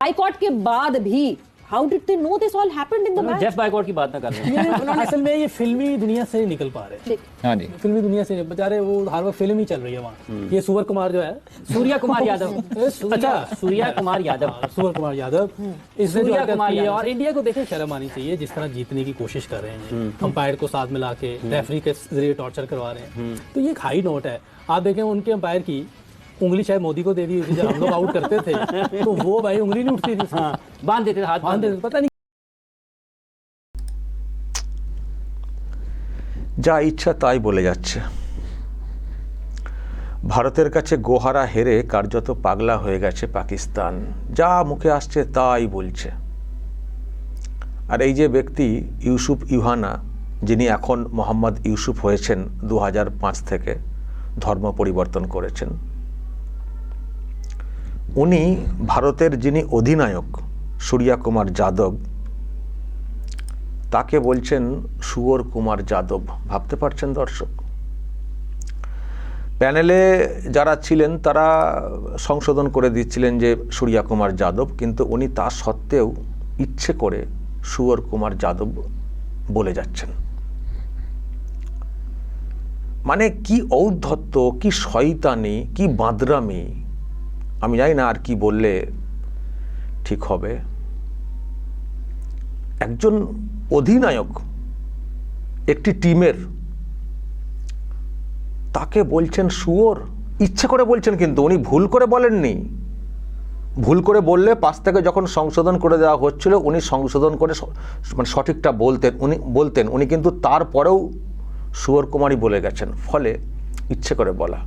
Boycott के बाद भी how did they know this all happened in the match Jeff Boycott की बात ना कर रहे हैं। ये असल में ये फिल्मी दुनिया से नहीं निकल पा रहे। हाँ जी। फिल्मी दुनिया से नहीं- बेचारे वो हर वक्त फ़िल्म ही चल रही है वहाँ। ये सुवर कुमार जो है सूर्या कुमार यादव। अच्छा सूर्या कुमार यादव। हाँ, सुवर कुमार यादव। इसने जो सूर्या कुमार की है यादव। और इंडिया को देखे शर्म आनी चाहिए जिस तरह जीतने की कोशिश कर रहे हैं। अंपायर को साथ मिला के रेफरी के ज़रिए टॉर्चर करवा रहे हैं। तो ये एक हाई नोट है। आप देखें उनके अंपायर की उंगली शायद मोदी को दे दी हुई थी जब हम लोग आउट करते थे तो वो भाई उंगली नहीं उठती थी उसकी। हाँ बांध देते थे हाथ हाँ, बांध देते पता नहीं যা ইচ্ছা তাই বলে যাচ্ছে ভারতের কাছে গোহারা হেরে কার্যত পাগলা হয়ে গেছে পাকিস্তান যা মুখে আসছে তাই বলছে আর এই যে ব্যক্তি ইউসুফ ইউহানা যিনি এখন মোহাম্মদ ইউসুফ হয়েছেন দু পাঁচ থেকে ধর্ম পরিবর্তন করেছেন উনি ভারতের যিনি অধিনায়ক সূর্যা কুমার যাদব, তাকে বলছেন সুয়র কুমার যাদব। ভাবতে পারছেন দর্শক? প্যানেলে যারা ছিলেন, তারা সংশোধন করে দিচ্ছিলেন যে সূর্যা কুমার যাদব, কিন্তু উনি তা সত্ত্বেও ইচ্ছে করে সুয়র কুমার যাদব বলে যাচ্ছেন। মানে কি ঔদ্ধত্য, কি শয়তানি, কি বাঁদরামি আমি জানি না আর কি বললে ঠিক হবে। একজন অধিনায়ক, একটি টিমের, তাকে বলছেন শুয়োর, ইচ্ছে করে বলছেন কিন্তু উনি ভুল করে বলেননি। ভুল করে বললে পাশ থেকে যখন সংশোধন করে দেওয়া হচ্ছিল, উনি সংশোধন করে মানে সঠিকটা বলতেন, উনি বলতেন, উনি কিন্তু তারপরেও সুয়র কুমারই বলে গেছেন। ফলে ইচ্ছে করে বলা,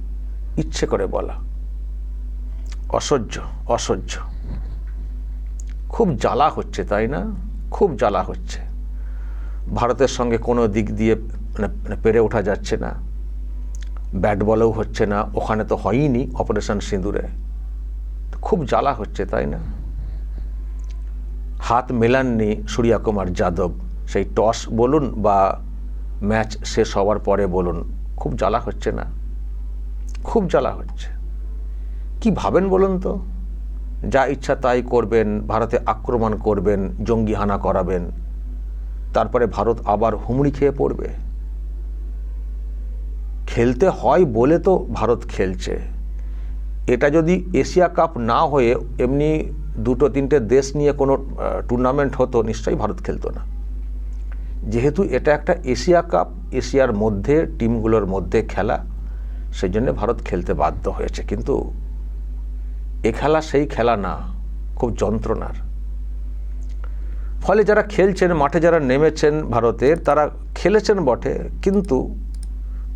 ইচ্ছে করে বলা। অসহ্য অসহ্য। খুব জ্বালা হচ্ছে, তাই না? খুব জ্বালা হচ্ছে। ভারতের সঙ্গে কোনো দিক দিয়ে মানে মানে পেরে ওঠা যাচ্ছে না। ব্যাট বলেও হচ্ছে না। ওখানে তো হয়ইনি অপারেশন সিঁদুরে। খুব জ্বালা হচ্ছে, তাই না? হাত মেলাননি সূর্যা কুমার যাদব। সেই টস বলুন বা ম্যাচ শেষ হওয়ার পরে বলুন, খুব জ্বালা হচ্ছে না। খুব জ্বালা হচ্ছে। কি ভাবেন বলুন তো? যা ইচ্ছা তাই করবেন, ভারতে আক্রমণ করবেন জঙ্গি হানা করাবেন, তারপরে ভারত আবার হুমড়ি খেয়ে পড়বে। খেলতে হয় বলে তো ভারত খেলছে। এটা যদি এশিয়া কাপ না হয়ে এমনি দুটো তিনটে দেশ নিয়ে কোনো টুর্নামেন্ট হতো, নিশ্চয়ই ভারত খেলতো না। যেহেতু এটা একটা এশিয়া কাপ, এশিয়ার মধ্যে, টিমগুলোর মধ্যে খেলা সেই জন্য ভারত খেলতে বাধ্য হয়েছে। কিন্তু খেলা সেই খেলা না, খুব যন্ত্রণার। ফলে যারা খেলছেন, মাঠে যারা নেমেছেন ভারতের, তারা খেলেছেন বটে, কিন্তু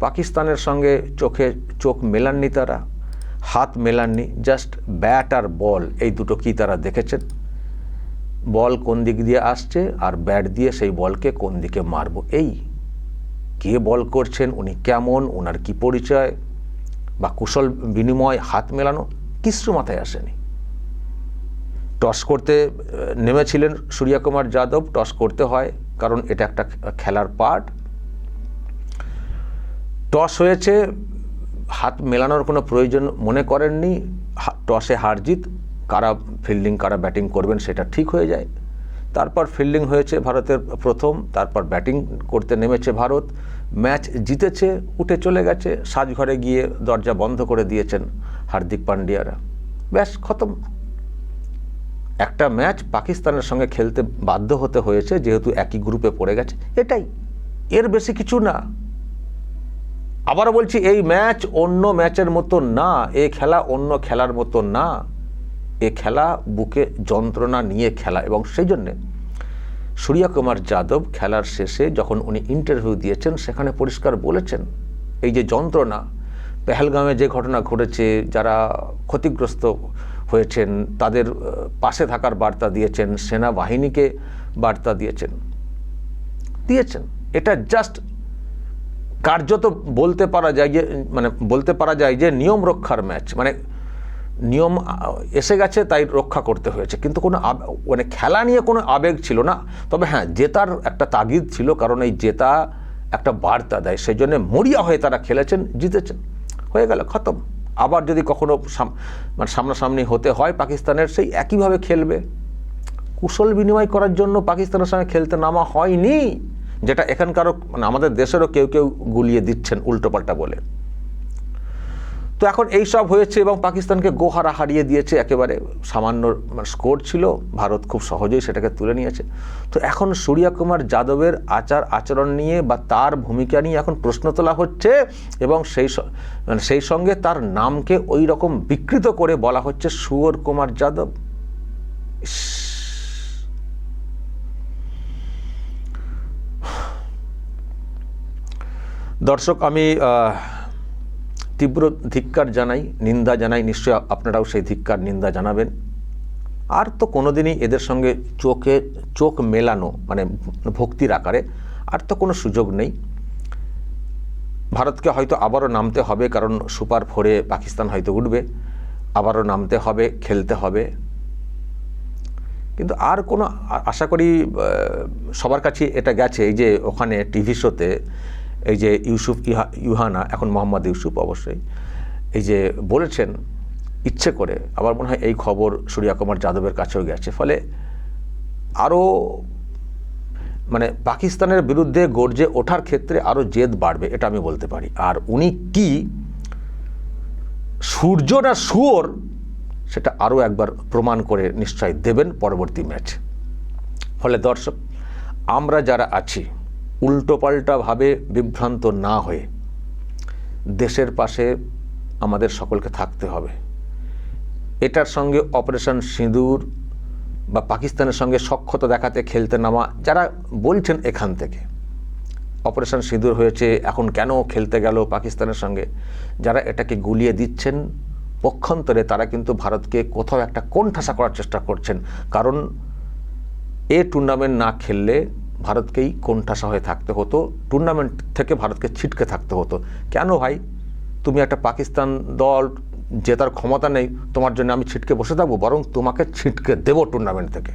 পাকিস্তানের সঙ্গে চোখে চোখ মেলাননি তারা, হাত মেলাননি, জাস্ট ব্যাট আর বল, এই দুটো কি তারা দেখেছেন? বল কোন দিক দিয়ে আসছে আর ব্যাট দিয়ে সেই বলকে কোন দিকে মারবো, এই কে বল করছেন, উনি কেমন ওনার কি পরিচয়, বা কুশল বিনিময়, হাত মেলানো কিছু মাথায় আসেনি। টস করতে নেমেছিলেন সূর্যা কুমার যাদব, টস করতে হয়, কারণ এটা একটা খেলার পার্ট। টস হয়েছে, হাত মেলানোর কোনো প্রয়োজন মনে করেননি টসে হার জিত, কারা ফিল্ডিং কারা ব্যাটিং করবেন সেটা ঠিক হয়ে যায়। তারপর ফিল্ডিং হয়েছে ভারতের প্রথম, তারপর ব্যাটিং করতে নেমেছে ভারত। ম্যাচ জিতেছে, উঠে চলে গেছে, সাজঘরে গিয়ে দরজা বন্ধ করে দিয়েছেন হার্দিক পান্ডিয়ারা। ব্যাস, খতম। একটা ম্যাচ পাকিস্তানের সঙ্গে খেলতে বাধ্য হতে হয়েছে, যেহেতু একই গ্রুপে পড়ে গেছে। এটাই। এর বেশি কিছু না। আবার বলছি, এই ম্যাচ অন্য ম্যাচের মতো না, এ খেলা অন্য খেলার মতো না। এ খেলা বুকে যন্ত্রণা নিয়ে খেলা এবং সেই জন্যে সূর্যা কুমার যাদব খেলার শেষে যখন উনি ইন্টারভিউ দিয়েছেন, সেখানে পরিষ্কার বলেছেন, এই যে যন্ত্রণা, পেহেলগামে যে ঘটনা ঘটেছে, যারা ক্ষতিগ্রস্ত হয়েছেন, তাদের পাশে থাকার বার্তা দিয়েছেন, সেনাবাহিনীকে বার্তা দিয়েছেন। দিয়েছেন। এটা জাস্ট কার্যত বলতে পারা যায় যে মানে বলতে পারা যায় যে, নিয়ম রক্ষার ম্যাচ মানে নিয়ম এসে গেছে, তাই রক্ষা করতে হয়েছে। কিন্তু কোনো মানে খেলা নিয়ে কোনো আবেগ ছিল না। তবে হ্যাঁ জেতার একটা তাগিদ ছিল, কারণ এই জেতা একটা বার্তা দেয়। সেই জন্যে মরিয়া হয়ে তারা খেলেছেন, জিতেছেন। হয়ে গেল, খতম। আবার যদি কখনো মানে সামনাসামনি হতে হয় পাকিস্তানের, সেই একইভাবে খেলবে। কুশল বিনিময় করার জন্য পাকিস্তানের সঙ্গে খেলতে নামা হয়নি, যেটা এখানকারও মানে আমাদের দেশেরও কেউ কেউ গুলিয়ে দিচ্ছেন, উল্টোপাল্টা বলে। তো এখন এই সব হয়েছে এবং পাকিস্তানকে গোহারা হারিয়ে দিয়েছে, একেবারে সামান্য মানে স্কোর ছিল, ভারত খুব সহজেই সেটাকে তুলে নিয়েছে। তো এখন সূর্যা কুমার যাদবের আচার আচরণ নিয়ে বা তার ভূমিকা নিয়ে এখন প্রশ্ন তোলা হচ্ছে এবং সেই মানে সেই সঙ্গে তার নামকে ওই রকম বিকৃত করে বলা হচ্ছে সুয়র কুমার যাদব। দর্শক, আমি তীব্র ধিক্কার জানাই, নিন্দা জানাই, নিশ্চয় আপনারাও সেই ধিক্কার, নিন্দা জানাবেন। আর তো কোনোদিনই এদের সঙ্গে চোখে চোখ মেলানো মানে ভক্তির আকারে আর তো কোনো সুযোগ নেই। ভারতকে হয়তো আবারও নামতে হবে, কারণ সুপার ফোরে পাকিস্তান হয়তো উঠবে। আবারও নামতে হবে, খেলতে হবে। কিন্তু আর কোনো আশা করি সবার কাছে এটা গেছে যে ওখানে টিভি শোতে এই যে ইউসুফ, ইহা, ইউহানা, এখন মোহাম্মদ ইউসুফ অবশ্যই, এই যে বলেছেন, ইচ্ছে করে, আমার মনে হয় এই খবর সূর্যা কুমার যাদবের কাছেও গেছে, ফলে আরও মানে পাকিস্তানের বিরুদ্ধে গর্জে ওঠার ক্ষেত্রে আরও জেদ বাড়বে, এটা আমি বলতে পারি। আর উনি কি সূর্য না শুয়োর, সেটা আরও একবার প্রমাণ করে নিশ্চয় দেবেন পরবর্তী ম্যাচ। ফলে দর্শক, আমরা যারা আছি উল্টোপাল্টাভাবে বিভ্রান্ত না হয়ে দেশের পাশে আমাদের সকলকে থাকতে হবে। এটার সঙ্গে অপারেশন সিঁদুর বা পাকিস্তানের সঙ্গে সক্ষতা দেখাতে খেলতে নামা, যারা বলছেন এখান থেকে, অপারেশন সিঁদুর হয়েছে, এখন কেন খেলতে গেল পাকিস্তানের সঙ্গে, যারা এটাকে গুলিয়ে দিচ্ছেন, পক্ষান্তরে তারা কিন্তু ভারতকে কোথাও একটা কোণঠাসা করার চেষ্টা করছেন। কারণ এ টুর্নামেন্ট না খেললে ভারতকেই কোণঠাসা হয়ে থাকতে হতো টুর্নামেন্ট থেকে ভারতকে ছিটকে থাকতে হতো। কেন ভাই? তুমি একটা পাকিস্তান দল, জেতার ক্ষমতা নেই, তোমার জন্য আমি ছিটকে বসে থাকব, বরং তোমাকে ছিটকে দেবো টুর্নামেন্ট থেকে।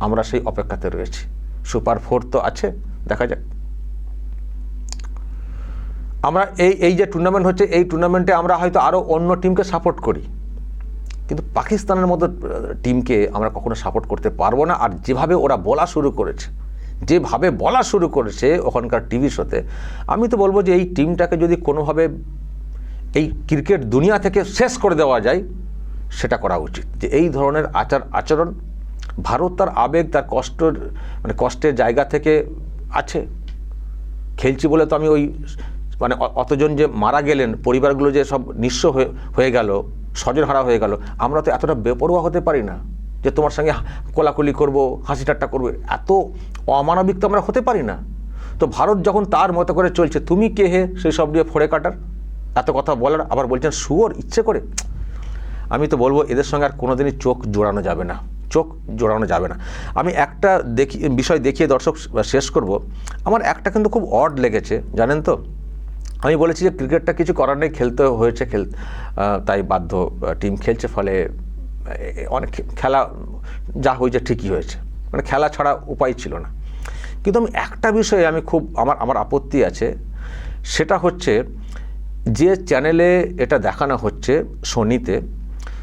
আমরা সেই অপেক্ষাতে রয়েছি। সুপার ফোর তো আছে, দেখা যাক। আমরা এই এই যে টুর্নামেন্ট হচ্ছে, এই টুর্নামেন্টে আমরা হয়তো আরও অন্য টিমকে সাপোর্ট করি। কিন্তু পাকিস্তানের মতো টিমকে আমরা কখনো সাপোর্ট করতে পারব না, আর যেভাবে ওরা বলা শুরু করেছে যেভাবে বলা শুরু করেছে ওখানকার টিভি শোতে, আমি তো বলব যে এই টিমটাকে যদি কোনোভাবে এই ক্রিকেট দুনিয়া থেকে শেষ করে দেওয়া যায়, সেটা করা উচিত। যে এই ধরনের আচার আচরণ ভারত তার আবেগ, তার কষ্টের মানে কষ্টের জায়গা থেকে আছে। খেলছি বলে তো আমি ওই মানে অতজন যে মারা গেলেন, পরিবারগুলো যে সব নিঃস্ব হয়ে গেল স্বজন হারা হয়ে গেল, আমরা তো এতটা বেপরোয়া হতে পারি না। যে তোমার সঙ্গে কোলাকুলি করব, হাসি ঠাট্টা করব, এত অমানবিক তো আমরা হতে পারি না। তো ভারত যখন তার মতো করে চলছে, তুমি কে হে সেই সব দিয়ে ফোড়ে কাটার? এত কথা বলার, আবার বলছেন শুয়োর ইচ্ছে করে? আমি তো বলব এদের সঙ্গে আর কোনোদিনই চোখ জোড়ানো যাবে না, চোখ জোড়ানো যাবে না। আমি একটা দেখি, বিষয় দেখিয়ে দর্শক শেষ করব। আমার একটা কিন্তু খুব অড লেগেছে, জানেন তো? আমি বলেছি যে ক্রিকেটটা কিছু করার নেই, খেলতে হয়েছে, খেল তাই বাধ্য টিম খেলছে, ফলে অনেক খেলা যা হয়েছে ঠিকই হয়েছে। মানে খেলা ছাড়া উপায় ছিল না। কিন্তু আমি একটা বিষয়ে আমি খুব, আমার আমার আপত্তি আছে। সেটা হচ্ছে যে চ্যানেলে এটা দেখানো হচ্ছে সোনিতে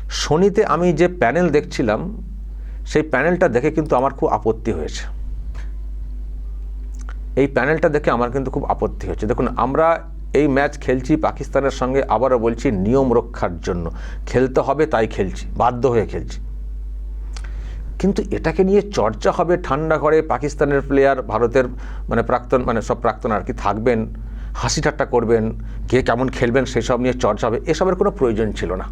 সোনিতে আমি যে প্যানেল দেখছিলাম, সেই প্যানেলটা দেখে কিন্তু আমার খুব আপত্তি হয়েছে। এই প্যানেলটা দেখে আমার কিন্তু খুব আপত্তি হচ্ছে দেখুন, আমরা এই ম্যাচ খেলছি পাকিস্তানের সঙ্গে, আবারও বলছি নিয়ম রক্ষার জন্য। খেলতে হবে তাই খেলছি, বাধ্য হয়ে খেলছি। কিন্তু এটাকে নিয়ে চর্চা হবে ঠান্ডা ঘরে পাকিস্তানের প্লেয়ার ভারতের মানে প্রাক্তন মানে সব প্রাক্তন আর কি থাকবেন, হাসি ঠাট্টা করবেন, কে কেমন খেলবেন সেসব নিয়ে চর্চা হবে, এসবের কোনো প্রয়োজন ছিল না।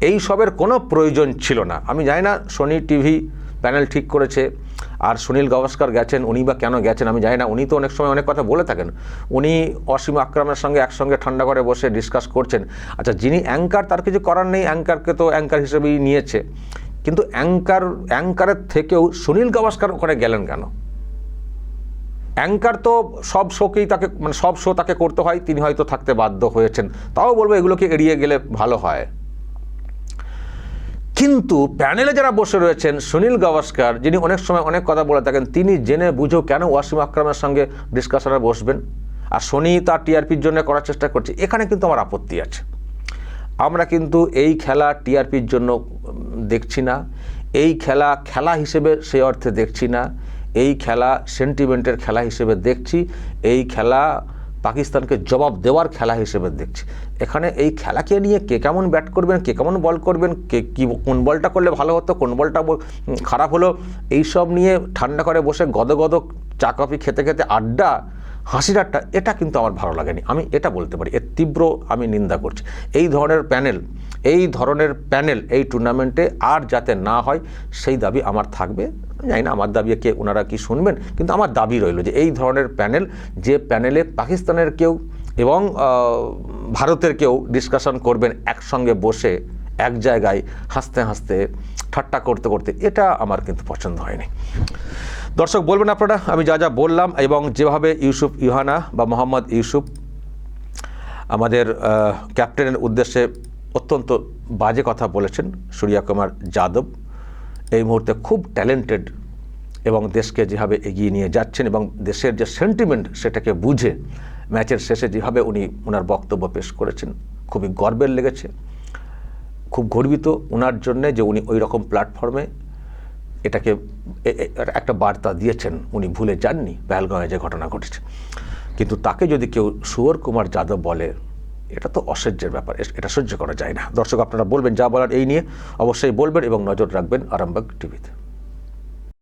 এই সবের কোনো প্রয়োজন ছিল না। আমি জানি না সোনি টিভি প্যানেল ঠিক করেছে আর সুনীল গাভাস্কর গেছেন, উনি বা কেন গেছেন আমি জানি না, উনি তো অনেক সময় অনেক কথা বলে থাকেন। উনি অসীম আকরামের সঙ্গে একসঙ্গে ঠান্ডা করে বসে ডিসকাস করছেন। আচ্ছা যিনি অ্যাঙ্কার তার কিছু করার নেই অ্যাঙ্কারকে তো অ্যাঙ্কার হিসেবেই নিয়েছে। কিন্তু অ্যাঙ্কার অ্যাঙ্কারের থেকেও সুনীল গাভাস্কর ওখানে গেলেন কেন? অ্যাঙ্কার তো সব শোকেই তাকে মানে সব শো তাকে করতে হয়, তিনি হয়তো থাকতে বাধ্য হয়েছেন। তাও বলব এগুলোকে এড়িয়ে গেলে ভালো হয়। কিন্তু প্যানেলে যারা বসে রয়েছেন সুনীল গাভাস্কর, যিনি অনেক সময় অনেক কথা বলে থাকেন, তিনি জেনে বুঝেও কেন ওয়াসিম আকরামের সঙ্গে ডিসকাশনে বসবেন? আর সোনি তার টিআরপির জন্য করার চেষ্টা করছে, এখানে কিন্তু আমার আপত্তি আছে। আমরা কিন্তু এই খেলা টিআরপির জন্য দেখছি না। এই খেলা খেলা হিসেবে সেই অর্থে দেখছি না। এই খেলা সেন্টিমেন্টের খেলা হিসেবে দেখছি। এই খেলা পাকিস্তানকে জবাব দেওয়ার খেলা হিসেবে দেখছি। এখানে এই খেলাকে নিয়ে কে কেমন ব্যাট করবেন, কে কেমন বল করবেন, কে কী, কোন বলটা করলে ভালো হতো, কোন বলটা খারাপ হলো, এইসব নিয়ে ঠান্ডা করে বসে গদ চা কফি খেতে খেতে আড্ডা, হাসির আড্ডা, এটা কিন্তু আমার ভালো লাগেনি। আমি এটা বলতে পারি, এর তীব্র আমি নিন্দা করছি। এই ধরনের প্যানেল এই ধরনের প্যানেল এই টুর্নামেন্টে আর যাতে না হয়, সেই দাবি আমার থাকবে। জানি না আমার দাবি কে ওনারা কি শুনবেন, কিন্তু আমার দাবি রইল যে এই ধরনের প্যানেল, যে প্যানেলে পাকিস্তানের কেউ এবং ভারতের কেউ ডিসকাশন করবেন একসঙ্গে বসে, এক জায়গায় হাসতে হাসতে, ঠাট্টা করতে করতে, এটা আমার কিন্তু পছন্দ হয়নি। দর্শক, বলবেন আপনারা, আমি যা যা বললাম এবং যেভাবে ইউসুফ ইহানা বা মোহাম্মদ ইউসুফ আমাদের ক্যাপ্টেনের উদ্দেশ্যে অত্যন্ত বাজে কথা বলেছেন, সূর্যা কুমার যাদব। এই মুহূর্তে খুব ট্যালেন্টেড এবং দেশকে যেভাবে এগিয়ে নিয়ে যাচ্ছেন এবং দেশের যে সেন্টিমেন্ট সেটাকে বুঝে ম্যাচের শেষে যেভাবে উনি ওনার বক্তব্য পেশ করেছেন, খুবই গর্বের লেগেছে। খুব গর্বিত ওনার জন্যে যে উনি ওই রকম প্ল্যাটফর্মে এটাকে একটা বার্তা দিয়েছেন। উনি ভুলে যাননি, পেহেলগাঁওয়ে যে ঘটনা ঘটেছে। কিন্তু তাকে যদি কেউ সুয়র কুমার যাদব বলে এটা তো অসহ্যের ব্যাপার এটা সহ্য করা যায় না। দর্শক, আপনারা বলবেন যা বলার এই নিয়ে, অবশ্যই বলবেন এবং নজর রাখবেন আরামবাগ টিভিতে।